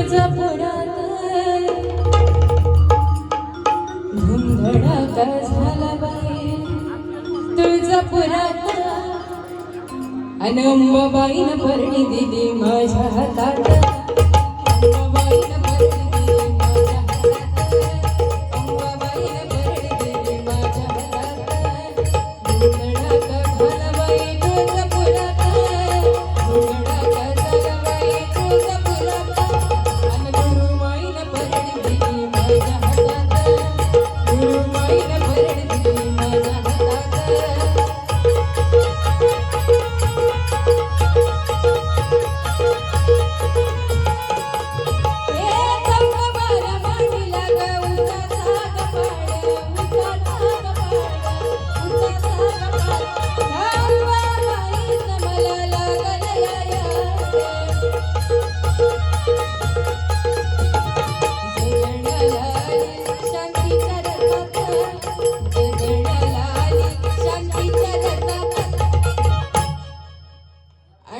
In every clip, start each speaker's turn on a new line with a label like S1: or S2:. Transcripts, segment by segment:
S1: माझ्या पुरात. धुमधडाका झाला बाई. पुरात. अनंबाईन परणी दिली माझ्या हातात.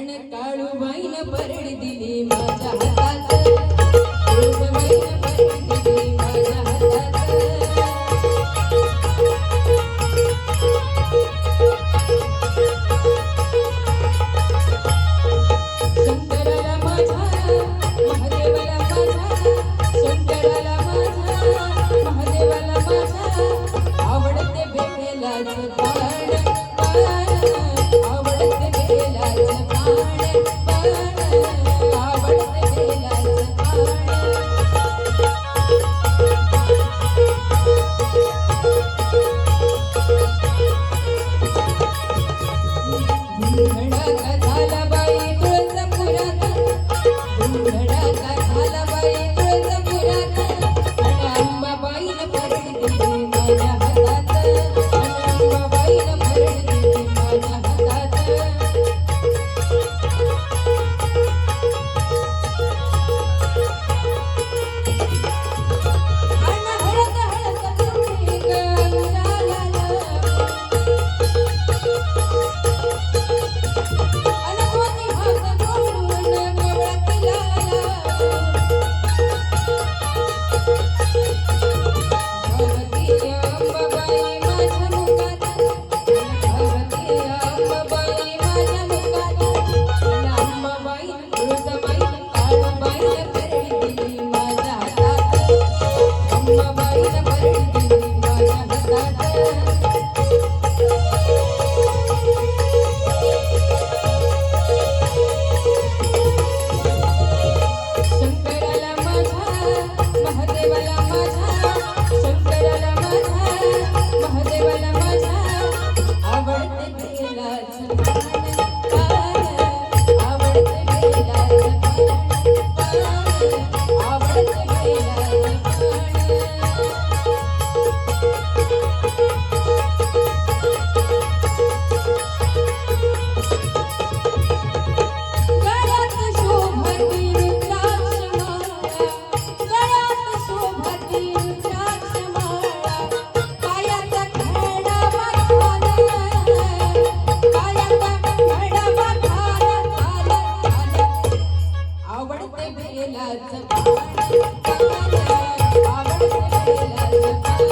S1: आणि काळूबाईनं परडी दिली माझ्या हातात. वेलाच आवडते